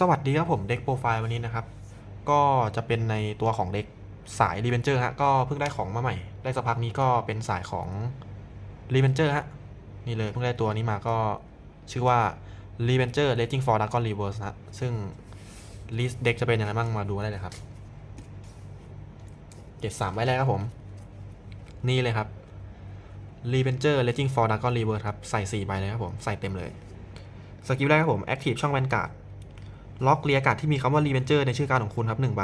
สวัสดีครับผมเด็กโปรไฟล์วันนี้นะครับ ก็จะเป็นในตัวของเด็กสายรีเวนเจอร์ฮะก็เพิ่งได้ของมาใหม่ ได้สักพักนี้ก็เป็นสายของรีเวนเจอร์ฮะนี่เลยเพิ่งได้ตัวนี้มาก็ชื่อว่า r e v e n g e r Raging for Dragon Reverse นะซึ่งลิสเด็กจะเป็นยังไงบ้างมาดูได้เลยครับ เก็บสามไว้แล้วครับผม นี่เลยครับ r e v e n g e r Raging for Dragon Reverse ครับ ใส่สี่ใบเลยครับผม ใส่เต็มเลย สกิลแรกครับผม Active ช่องแวนการ์ด ล็อกเรียการ์ดที่มีคำว่า Revenger ในชื่อการ์ดของคุณครับ1ใบ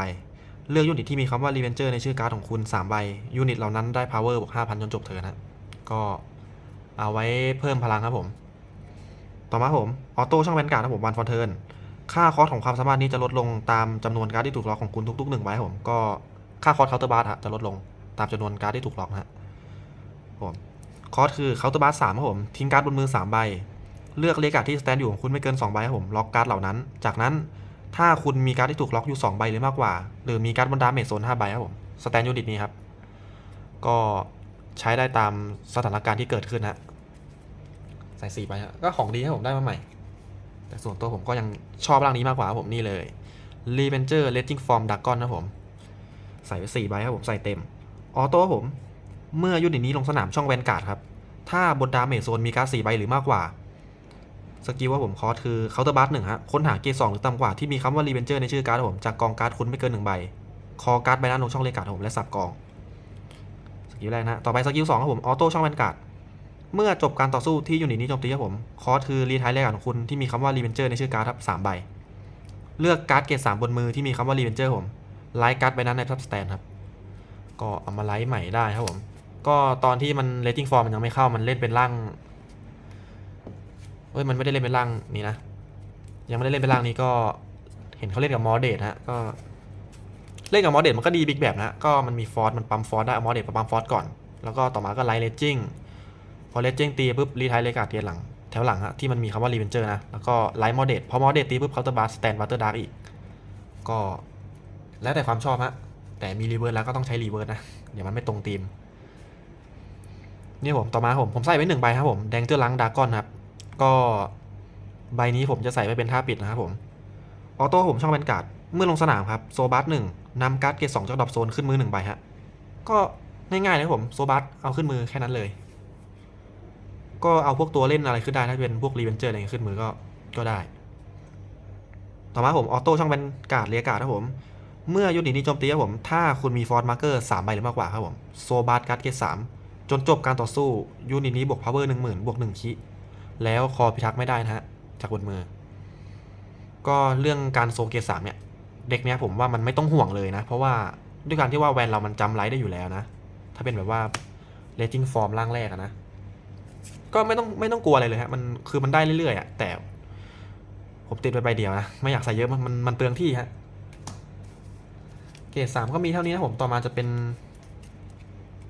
เลือกยูนิตที่มีคำว่า Revenger ในชื่อการ์ดของคุณ3ใบยูนิตเหล่านั้นได้ power บวก5,000 จนจบเทิร์นนะก็เอาไว้เพิ่มพลังครับผม ต่อมาผมออโต้ช่องแวนการ์ดครับผมวันฟอร์เทิร์นค่าคอสของความสามารถนี้จะลดลงตามจำนวนการ์ดที่ถูกล็อกของคุณทุกๆ1ใบครับผมก็ค่าคอสเคาน์เตอร์บาร์จะลดลงตามจำนวนการ์ดที่ถูกล็อกนะฮะผมคอสคือเคาน์เตอร์บาร์สามครับผมทิ้งการ์ดบนมือ3ใบ เลือกเลขกาที่สแตนอยู่ของคุณไม่เกิน 2 ใบครับผม ล็อกการ์ดเหล่านั้น จากนั้นถ้าคุณมีการ์ดที่ถูกล็อกอยู่ 2 ใบหรือมากกว่า หรือมีการ์ดบนดาเมจโซน5ใบครับผมสแตนยูนิตนี้ครับ ก็ใช้ได้ตามสถานการณ์ที่เกิดขึ้นฮะใส่4ใบฮะก็ของดีให้ผมได้มาใหม่ แต่ส่วนตัวผมก็ยังชอบร่างนี้มากกว่าครับผมนี่เลย r e v e n g e r Raging Form Dragon นะครับผม ใส่ไป4ใบครับผมใส่เต็มออโต้ผม เมื่อยูนิตนี้ลงสนามช่องแวนการ์ดครับ ถ้าบนดาเมจโซนมีการ์ด4ใบหรือมากกว่า สกิลว่าผมคอสคือเคาน์เตอร์บัสหนึ่งฮะค้นหาเกสองหรือต่ำกว่าที่มีคำว่ารีเวนเจอร์ในชื่อการ์ดผมจากกองการ์ดคุณไม่เกินหนึ่งใบ คอการ์ดใบนั้นลงช่องเลกาดผมและสับกอง สกิลแรกนะ ต่อไปสกิลสองครับผมออโต้ช่องแวนการ์ดเมื่อจบการต่อสู้ที่ยูนิตนี้โจมตีครับผม คอสคือรีไทายเลกาดของคุณที่มีคำว่ารีเวนเจอร์ในชื่อการ์ดครับสามใบ เลือกการ์ดเกรดสามบนมือที่มีคำว่ารีเวนเจอร์ผมไลท์การ์ดใบนั้นในทับสแตนครับก็เอามาไลท์ใหม่ได้ครับผมก็ตอนที่มันเลตติ้งฟอร์มมันยังไม่เข้ามันเล่นเป็นร่าง เอ้ยมันไม่ได้เล่นเป็นร่างนี้นะ ยังไม่ได้เล่นเป็นร่างนี้ก็เห็นเขาเล่นกับมอเดตฮะก็เล่นกับมอเดตมันก็ดีบิ๊กแบบนะก็มันมีฟอร์สมันปั๊มฟอร์สได้เอามอเดตไปปั๊มฟอร์สก่อน แล้วก็ต่อมาก็ไลท์เลจิ้งพอเลจิ้งตีปุ๊บรีไทยเลกาเทียหลังแถวหลังฮะที่มันมีคำว่ารีเวนเจอร์นะ แล้วก็ไลท์มอเดตพอมอเดตตีปุ๊บเคาน์เตอร์บาร์สแตนบัตเตอร์ดาร์กอีก ก็แล้วแต่ความชอบฮะแต่มีรีเวิร์สแล้วก็ต้องใช้รีเวิร์สนะ เดี๋ยวมันไม่ตรงธีมนี่ผมต่อมาผมผมใส่ไว้หนึ่งใบครับผมแดงเจอร์ลังดากอนครับ ก็ใบนี้ผมจะใส่ไว้เป็นท่าปิดนะครับผม ออโต้ผมช่องแวนการ์ดเมื่อลงสนามครับโซบัสหนึ่งนำการ์ดเกรดสองจากดรอปโซนขึ้นมือหนึ่งใบฮะ ก็ง่ายๆเลยครับผมโซบัสเอาขึ้นมือแค่นั้นเลย ก็เอาพวกตัวเล่นอะไรขึ้นได้ถ้าเป็นพวกรีเวนเจอร์อะไรขึ้นมือก็ก็ได้ ต่อมาผมออโต้ช่องแวนการ์ดเรียการ์ดครับผม เมื่อยูนิตนี้โจมตีครับผม ถ้าคุณมีฟอร์สมาร์เกอร์สามใบหรือมากกว่าครับผมโซบัสการ์ดเกรดสามจนจบการต่อสู้ยูนิตนี้บวกพาวเวอร์หนึ่งหมื่นบวกหนึ่งคิ แล้วคอพิทักษ์ไม่ได้นะฮะจากบนมือ ก็เรื่องการโซเกสามเนี่ย เด็กเนี้ยผมว่ามันไม่ต้องห่วงเลยนะ เพราะว่าด้วยการที่ว่าแวนเรามันจำไลท์ได้อยู่แล้วนะ ถ้าเป็นแบบว่าเลจิงฟอร์มร่างแรกนะ ก็ไม่ต้องไม่ต้องกลัวอะไรเลยฮะมันคือมันได้เรื่อยๆอะแต่ ผมติดไปใบเดียวนะ ไม่อยากใส่เยอะมันมันเปลืองที่ฮะเกรดสามก็มีเท่านี้นะผมต่อมาจะเป็น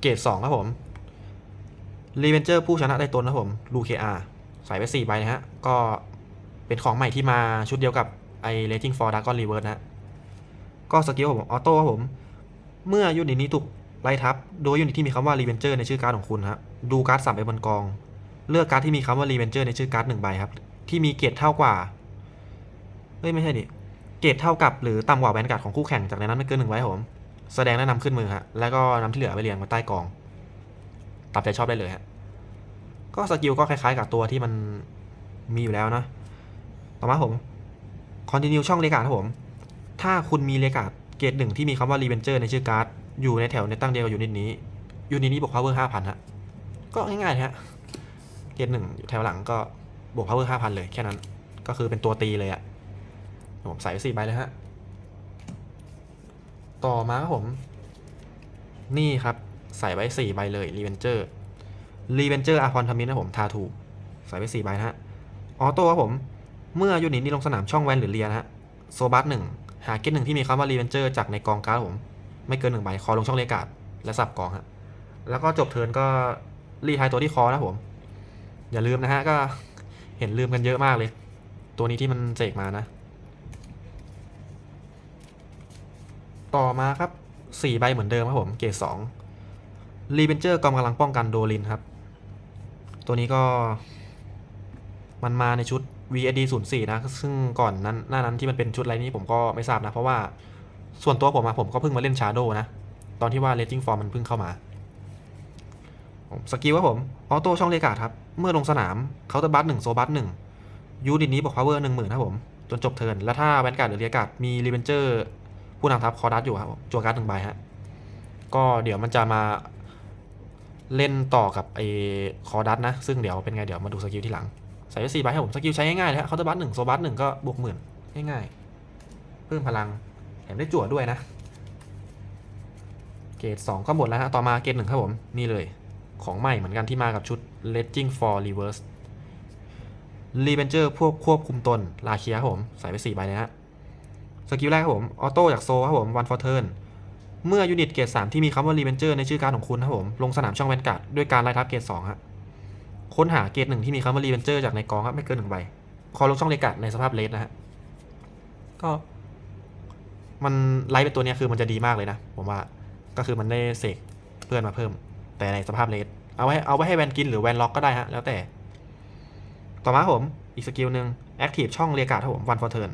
เกรดสองครับผมรีเวนเจอร์ผู้ชนะได้ตนนะผมลูเคอาร์ ใส่ไป4ใบนะฮะ ก็เป็นของใหม่ที่มาชุดเดียวกับไอเลจิงฟอร์ดากอนรีเวิร์สนะก็สกิลผมออโต้ครับผม เมื่อยูนิตนี้ถูกไล่ทับ โดยยูนิตที่มีคำว่ารีเวนเจอร์ในชื่อการ์ดของคุณครับดูการ์ดสามใบบนกอง เลือกการ์ดที่มีคำว่ารีเวนเจอร์ในชื่อการ์ดหนึ่งใบครับ ที่มีเกรดเท่ากว่าเฮ้ยไม่ใช่ดิเกรดเท่ากับหรือต่ำกว่าแวนการ์ดของคู่แข่งจากในนั้นไม่เกินหนึ่งใบผม แสดงและนำขึ้นมือฮะแล้วก็นำที่เหลือไปเรียงไว้ใต้กองตามใจชอบได้เลยฮะ ก็สกิลก็คล้ายๆกับตัวที่มันมีอยู่แล้วนะ ต่อมาผม continue ช่องเลกาครับผม ถ้าคุณมีเลกาเกรดหนึ่งที่มีคำว่า revenger ในชื่อการ์ด อยู่ในแถวในตั้งเดียวกับยูนิตนี้ ยูนิตนี้บวก power 5,000ฮะ ก็ง่ายๆฮะ เกรดหนึ่งอยู่แถวหลังก็บวก power 5,000เลยแค่นั้น ก็คือเป็นตัวตีเลยอะผมใส่ไปสี่ใบเลยฮะ ต่อมาครับผม นี่ครับใส่ไว้สี่ใบเลย revenger รี รีเวนเจอร์อาพรทามินนะผมทาทูใส่ไปสี่ใบนะฮะออโต้ครับผม เมื่อยูนิตนี้ลงสนามช่องแวนหรือเรียนะฮะโซบัสหนึ่งหาเกตหนึ่งที่มีคำว่ารีเวนเจอร์จากในกองการ์ดผม ไม่เกินหนึ่งใบคอลงช่องเลกาดและสับกองฮะแล้วก็จบเทิร์นก็รีไทายตัวที่คอนะผม อย่าลืมนะฮะก็เห็นลืมกันเยอะมากเลย ตัวนี้ที่มันเสกมานะ ต่อมาครับสี่ใบเหมือนเดิมครับผมเกรดสองรีเวนเจอร์กองกำลังป้องกันโดลินครับ ตัวนี้ก็มันมาในชุด VAD 0 4นะ ซึ่งก่อนนั้นหน้านั้นที่มันเป็นชุดอะไรนี้ผมก็ไม่ทราบนะ เพราะว่าส่วนตัวผมอะผมก็เพิ่งมาเล่น Shadow นะ ตอนที่ว่า Raging Form มันเพิ่งเข้ามาผมสกิลครับผม ออโต้ช่องเลกาดครับ เมื่อลงสนามเคาน์เตอร์บัสหนึ่งโซบัสหนึ่งยูนิตนี้บอกพาวเวอร์หนึ่งหมื่นครับผม จนจบเทิร์น แล้วถ้าแวนการ์ดหรือเรียกาดมีรีเวนเจอร์ผู้นำทัพคอร์ดัสอยู่ครับจัวการ์ดหนึ่งใบฮะ ก็เดี๋ยวมันจะมา เล่นต่อกับไอ้คอร์ดัสนะ ซึ่งเดี๋ยวเป็นไงเดี๋ยวมาดูสกิลที่หลัง ใส่ไว้สี่ใบให้ผม สกิลใช้ง่ายๆเลยฮะเคาน์เตอร์บัสหนึ่งโซบัสหนึ่งก็บวกหมื่นง่ายๆ เพิ่มพลัง แถมได้จั่วด้วยนะ เกรด2ก็หมดแล้วฮะ ต่อมาเกรดหนึ่งครับผม นี่เลย ของใหม่เหมือนกันที่มากับชุด Legend for Reverse รีเวนเจอร์พวกควบคุมตนลาเคียครับผม ใส่ไป4ใบเลยฮะ สกิลแรกครับผม ออโต้จากโซครับผม one for turn เเมื่อยูนิตเกรด3ที่มีคำว่ารีเวนเจอร์ในชื่อการของคุณครับผม ลงสนามช่องแวนการ์ดด้วยการไล่ทับเกรด2ฮะค้นหาเกรดหนึ่งที่มีคำว่ารีเวนเจอร์จากในกองครับไม่เกินหนึ่งใบคอลงช่องเลกาดในสภาพเลสนะฮะก็ มันไลท์เป็นตัวนี้คือมันจะดีมากเลยนะ ผมว่าก็คือมันได้เสกเพื่อนมาเพิ่ม แต่ในสภาพเลสเอาไว้เอาไว้ให้แวนกินหรือแวนล็อกก็ได้ฮะแล้วแต่ ต่อมาผมอีกสกิลหนึ่งแอคทีฟช่องเรียกาดครับผมวันฟอร์เทิร์น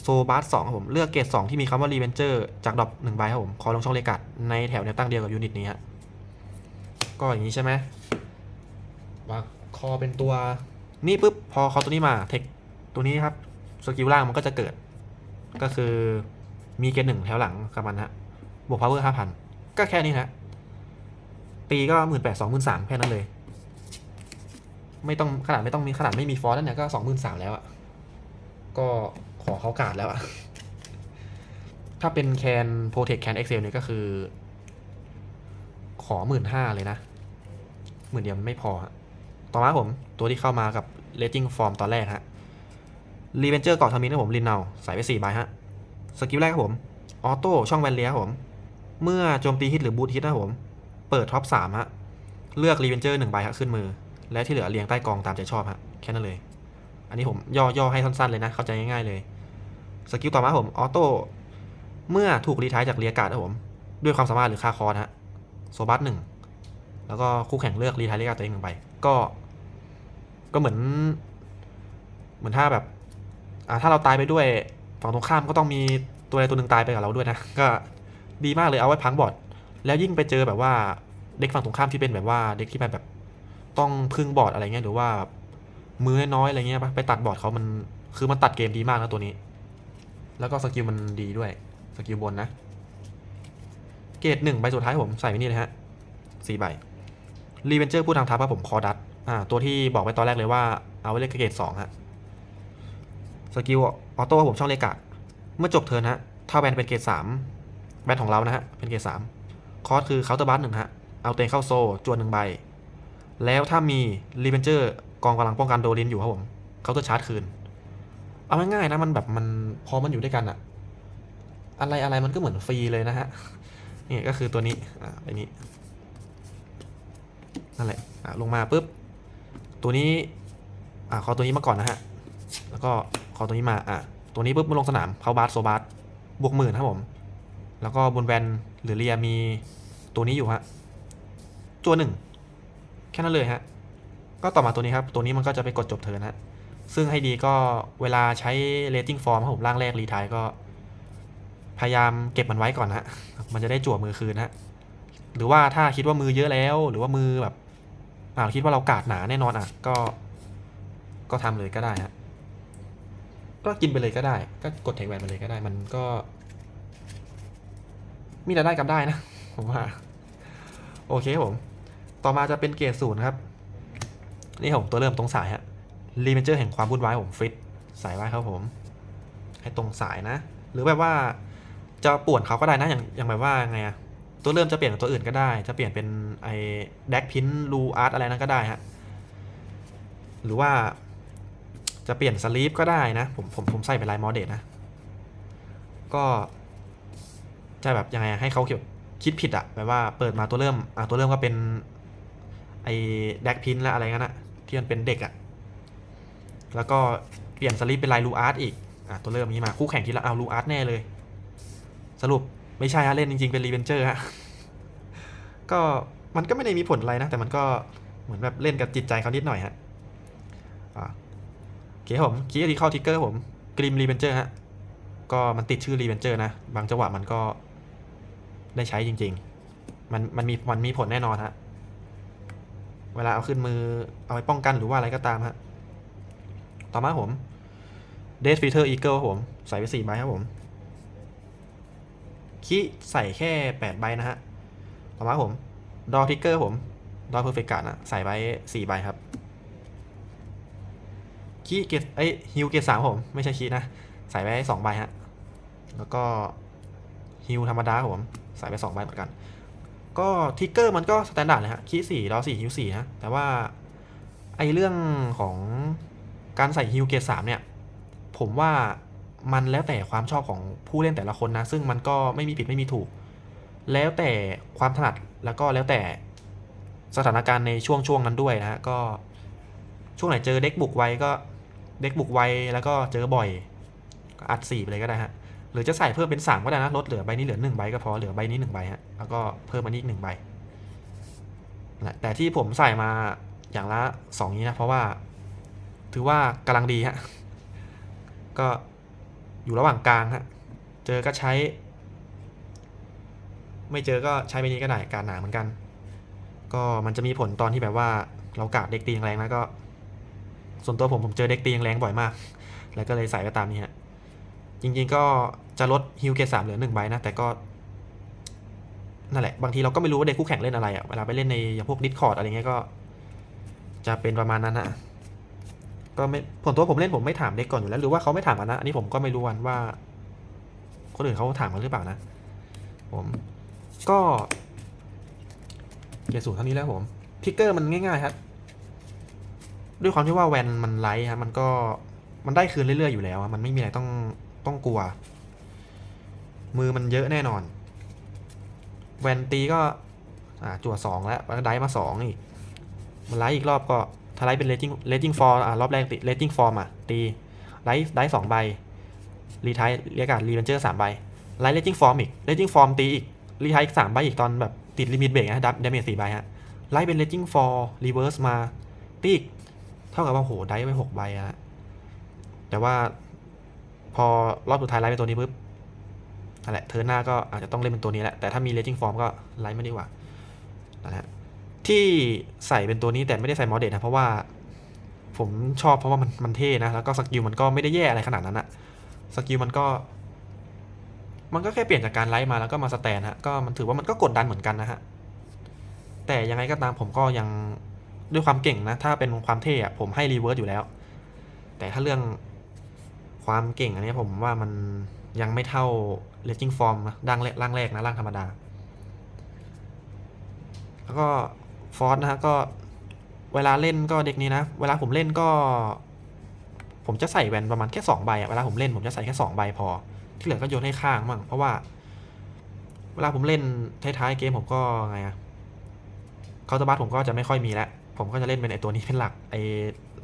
โซบัสสองครับผม เลือกเกรดสองที่มีคำว่ารีเวนเจอร์จากดรอปหนึ่งใบครับผม ขอลงช่องเรียกาดในแถวแนวตั้งเดียวกับยูนิตนี้ฮะก็อย่างนี้ใช่ไหมวางคอเป็นตัวนี่ปุ๊บพอเขาตัวนี้มาเทคตัวนี้ครับสกิลล่างมันก็จะเกิด ก็คือมีเกรดหนึ่งแถวหลังกับมันฮะบวกพาวเวอร์ห้าพันก็แค่นี้ฮะตีก็หมื่นแปดสองหมื่นสามแค่นั้นเลย ไม่ต้องขนาดไม่ต้องมีขนาดไม่มีฟอร์สเนี่ยก็สองหมื่นสามแล้วอะ ก็ขอเขากาดแล้วอะถ้าเป็นแคนโปรเทคแคนเอ็กเซลเนี่ยก็คือ ขอหมื่นห้าเลยนะหมื่นเดียวมันไม่พอ ต่อมาผมตัวที่เข้ามากับเลจิงฟอร์มตอนแรกฮะรีเวนเจอร์เกาะทามินนะผมลินเนาใส่ไปสี่ใบฮะสกิลแรกครับผมออโต้ช่องแวนเลียครับผม เมื่อโจมตีฮิตหรือบูทฮิตนะผม เปิดท็อปสามฮะเลือกรีเวนเจอร์หนึ่งใบฮะขึ้นมือ และที่เหลือเรียงใต้กองตามใจชอบฮะแค่นั้นเลย อันนี้ผมย่อย่อให้สั้น ๆ เลยนะ เข้าใจง่ายๆเลย สกิลต่อมาผมออโต้เมื่อถูกรีทายจากเรียการ์ดครับผม ด้วยความสามารถหรือคาคอร์สฮะโซบัสหนึ่งแล้วก็คู่แข่งเลือกรีทายเรียการ์ดตัวเองหนึ่งใบก็ ก็เหมือน เหมือนถ้าแบบอ่าถ้าเราตายไปด้วยฝั่งตรงข้ามก็ต้องมีตัวใดตัวหนึ่งตายไปกับเราด้วยนะ ก็ดีมากเลยเอาไว้พังบอดแล้วยิ่งไปเจอแบบว่าเด็กฝั่งตรงข้ามที่เป็นแบบว่าเด็กที่แบบต้องพึ่งบอดอะไรเงี้ยหรือว่า มือน้อยอะไรเงี้ยปะไปตัดบอร์ดเขามันคือมันตัดเกมดีมากนะตัวนี้ แล้วก็สกิลมันดีด้วยสกิลบนนะ เกรดหนึ่งใบสุดท้ายผมใส่ไว้นี่เลยฮะสี่ใบรีเวนเจอร์ผู้ทางทัพครับผมคอดัตอ่าตัวที่บอกไว้ตอนแรกเลยว่าเอาไว้เล่นเกรดสองฮะสกิลออโต้ผมช่องเลกาดเมื่อจบเทิร์นฮะถ้าแวนเป็นเกรดสามแวนของเรานะฮะเป็นเกรดสามคอสคือเคาน์เตอร์บัสหนึ่งฮะเอาเตงเข้าโซจวนหนึ่งใบ แล้วถ้ามีรีเวนเจอร์ กองกำลังป้องกันโดลินอยู่ครับผมเคาน์เตอร์ชาร์จคืน เอาง่ายๆนะมันแบบมันพอมันอยู่ด้วยกันอะอะไรอะไรมันก็เหมือนฟรีเลยนะฮะนี่ก็คือตัวนี้อ่าไอ้นี้นั่นแหละอ่าลงมาปุ๊บตัวนี้อ่าขอตัวนี้มาก่อนนะฮะแล้วก็ขอตัวนี้มาอะตัวนี้ปุ๊บมาลงสนามเขาบาสโซบาสบวกหมื่นครับผม แล้วก็บนแวนหรือเรียมีตัวนี้อยู่ฮะตัวหนึ่งแค่นั้นเลยฮะ ก็ต่อมาตัวนี้ครับ ตัวนี้มันก็จะไปกดจบเทิร์นฮะซึ่งให้ดีก็เวลาใช้เลตติ้งฟอร์มครับผมร่างแรกรีทายก็ พยายามเก็บมันไว้ก่อนนะฮะมันจะได้จั่วมือคืนฮะหรือว่าถ้าคิดว่ามือเยอะแล้ว หรือว่ามือแบบอ่าคิดว่าเรากาดหนาแน่นอนอะก็ ก็ทำเลยก็ได้ฮะก็กินไปเลยก็ได้ ก็กดเทคแวนไปเลยก็ได้ มันก็ มีแต่ได้กับได้นะผมว่า โอเคผม ต่อมาจะเป็นเกรดศูนย์ครับ นี่ผมตัวเริ่มตรงสายฮะรีเวนเจอร์แห่งความวุ่นวายผมฟิตใส่ไว้ครับผม ให้ตรงสายนะ หรือแบบว่าจะป่วนเขาก็ได้นะอย่างอย่างแบบว่าไงอะตัวเริ่มจะเปลี่ยนตัวอื่นก็ได้ จะเปลี่ยนเป็นไอ้แดกพินลูอาร์ตอะไรนั้นก็ได้ฮะหรือว่าจะเปลี่ยนสลีปก็ได้นะ ผมผมผมใส่เป็นลายมอเดตนะ ก็จะแบบยังไงให้เขาเกี่ยวคิดผิดอะแบบว่าเปิดมาตัวเริ่มอะตัวเริ่มก็เป็นไอ้แดกพินและอะไรงั้นอะ ที่มันเป็นเด็กอะแล้วก็เปลี่ยนสลีปเป็นลายลูอาร์ตอีก อะ ตัวเริ่มนี้มาคู่แข่งที่เราเอาลูอาร์ตแน่เลย สรุปไม่ใช่ฮะเล่นจริงๆ เป็นรีเวนเจอร์ฮะ ก็มันก็ไม่ได้มีผลอะไรนะ แต่มันก็เหมือนแบบเล่นกับจิตใจเขานิดหน่อยฮะอะโอเคผมคีย์ที่เข้าทิกเกอร์ผมกริมรีเวนเจอร์ฮะ ก็มันติดชื่อรีเวนเจอร์นะ บางจังหวะมันก็ได้ใช้จริง ๆ มันมันมีมันมีผลแน่นอนฮะ เวลาเอาขึ้นมือเอาไว้ป้องกันหรือว่าอะไรก็ตามฮะต่อมาผมเดสฟิเตอร์อีเกิลผม ใส่ไปสี่ใบครับผมคีใส่แค่แปดใบนะฮะ ต่อมาผม ดอทิกเกอร์ผม ดอเพอร์เฟกต์การ์ดนะใส่ไปสี่ใบครับคีเกตไอฮิวเกตสามผม ไม่ใช่คีนะ ใส่ไปสองใบฮะ แล้วก็ฮิวธรรมดาครับผม ใส่ไปสองใบเหมือนกัน ก็ทิกเกอร์มันก็สแตนดาร์ดเลยฮะคีสี่ดอสี่ฮิวสี่นะ แต่ว่าไอเรื่องของการใส่ฮิวเกตสามเนี่ย ผมว่ามันแล้วแต่ความชอบของผู้เล่นแต่ละคนนะ ซึ่งมันก็ไม่มีผิดไม่มีถูก แล้วแต่ความถนัดแล้วก็แล้วแต่สถานการณ์ในช่วงช่วงนั้นด้วยนะฮะก็ช่วงไหนเจอเด็กบุกไวก็เด็กบุกไวแล้วก็เจอบ่อย ก็อัดสี่ไปเลยก็ได้ฮะ หรือจะใส่เพิ่มเป็นสามก็ได้นะลดเหลือใบนี้เหลือหนึ่งใบก็พอเหลือใบนี้หนึ่งใบฮะแล้วก็เพิ่มอันนี้อีกหนึ่งใบนั่นแหละแต่ที่ผมใส่มาอย่างละสองนี้นะเพราะว่า ถือว่ากำลังดีฮะก็อยู่ระหว่างกลางฮะเจอก็ใช้ ไม่เจอก็ใช้ไปนี้ก็ได้การหนาเหมือนกัน ก็มันจะมีผลตอนที่แบบว่าเรากาดเด็กตีแรงแล้วก็ ส่วนตัวผมผมเจอเด็กตีแรงบ่อยมาก แล้วก็เลยใส่ไปตามนี้ฮะ จริงๆก็จะลดฮิวเกสามเหลือหนึ่งใบนะ แต่ก็ นั่นแหละ บางทีเราก็ไม่รู้ว่าเด็กคู่แข่งเล่นอะไรอะ่ะ เวลาไปเล่นในอย่างพวกดิสคอร์ดอะไรเงี้ยก็ จะเป็นประมาณนั้นอะก็ไม่ผลตัวผมเล่นผมไม่ถามเด็กก่อนอยู่แล้ว หรือว่าเขาไม่ถามกันนะ อันนี้ผมก็ไม่รู้วันว่า คนอื่นเขาถามกันหรือเปล่านะ ผมก็เกียร์สูงเท่านี้แล้วผมพิกเกอร์มันง่ายๆครับด้วยความที่ว่าแวนมันไลท์ครับมันก็มันได้คืนเรื่อยๆอยู่แล้ว มันไม่มีอะไรต้อง ต้องกลัว มือมันเยอะแน่นอน แวนตีก็อ่าจั่วสองแล้วแล้วได้มาสองอีกมันไลท์อีกรอบก็ถ้าไลท์เป็นเลจิ n งเลจิ n งฟอร์อ่ารอบแรกติเลจิ n งฟอร์มอะตีไลท์ได้สองใบรีไทเรียกการรีเวนเจอร์สามใบไลท์เลจิ n งฟอร์มอีกเลจิ n งฟอร์มตีอีกรีไทอีกสามใบอีกตอนแบบติดลิมิตเบรกนะดับเดเมจสี่ใบฮะไลท์เป็นเลจิ n งฟอร์รีเวิร์สมาตีอีกเท่ากับว่าโหได้ไปหกใบอะแต่ว่า พอรอบสุดท้ายไลท์เป็นตัวนี้ปุ๊บนั่นแหละเทอร์นหน้าก็อาจจะต้องเล่นเป็นตัวนี้แหละ แต่ถ้ามีเลจิงฟอร์มก็ไลท์ไม่ดีกว่านั่นแหละที่ใส่เป็นตัวนี้แต่ไม่ได้ใส่มอเดตนะเพราะว่าผมชอบเพราะว่ามันมันเท่นะ แล้วก็สกิลมันก็ไม่ได้แย่อะไรขนาดนั้นอะสกิลมันก็ มันก็แค่เปลี่ยนจากการไลท์มาแล้วก็มาสแตนฮะก็มันถือว่ามันก็กดดันเหมือนกันนะฮะแต่ยังไงก็ตามผมก็ยังด้วยความเก่งนะ ถ้าเป็นความเท่อะผมให้รีเวิร์สอยู่แล้ว แต่ถ้าเรื่อง ความเก่งอันนี้ผมว่ามันยังไม่เท่าเลจิ n งฟอร์มนะร่างแรกร่างแรกนะร่างธรรมดา แล้วก็ฟอสนะฮะก็เวลาเล่นก็เด็กนี้นะ เวลาผมเล่นก็ ผมจะใส่แวนประมาณแค่สองใบอะเวลาผมเล่นผมจะใส่แค่สองใบพอ ที่เหลือก็โยนให้ข้างมั่งเพราะว่า เวลาผมเล่นท้ายๆเกมผมก็ไงอะเคาน์เตอร์บัสผมก็จะไม่ค่อยมีแล้วผมก็จะเล่นเป็นไอตัวนี้เป็นหลักไอ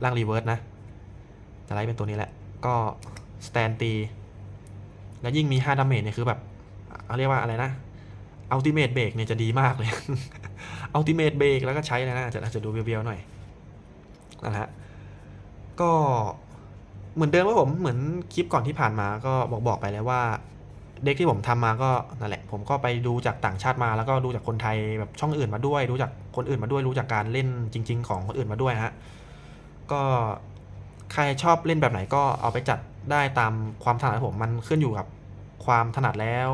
ร่างรีเวิร์สนะจะไล่เป็นตัวนี้แหละ ก็สแตนตี แล้วยิ่งมี5ดาเมจเนี่ยคือแบบเอาเรียกว่าอะไรนะอัลติเม e เบรกเนี่ยจะดีมากเลยอัลติเม e เบรกแล้วก็ใช้เลยนะจะอาจจะดูเบียวๆหน่อยนะฮะก็เหมือนเดิมว่าผมเหมือนคลิปก่อนที่ผ่านมาก็บอกบอกไปแล้วว่า เด็กที่ผมทำมาก็นั่นแหละ ผมก็ไปดูจากต่างชาติมาแล้วก็ดูจากคนไทยแบบช่องอื่นมาด้วยรู้จากคนอื่นมาด้วยรู้จากการเล่นจริง ๆ ของคนอื่นมาด้วยฮะก็ ใครชอบเล่นแบบไหนก็เอาไปจัดได้ตามความถนัดผมมันขึ้นอยู่กับความถนัดแล้ว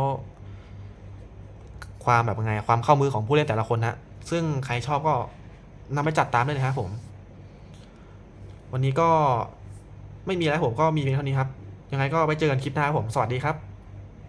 ความแบบไงความเข้ามือของผู้เล่นแต่ละคนฮะซึ่งใครชอบก็นำไปจัดตามได้เลยครับผม วันนี้ก็ไม่มีอะไรผมก็มีเพียงเท่านี้ครับ ยังไงก็ไปเจอกันคลิปหน้าครับผม สวัสดีครับ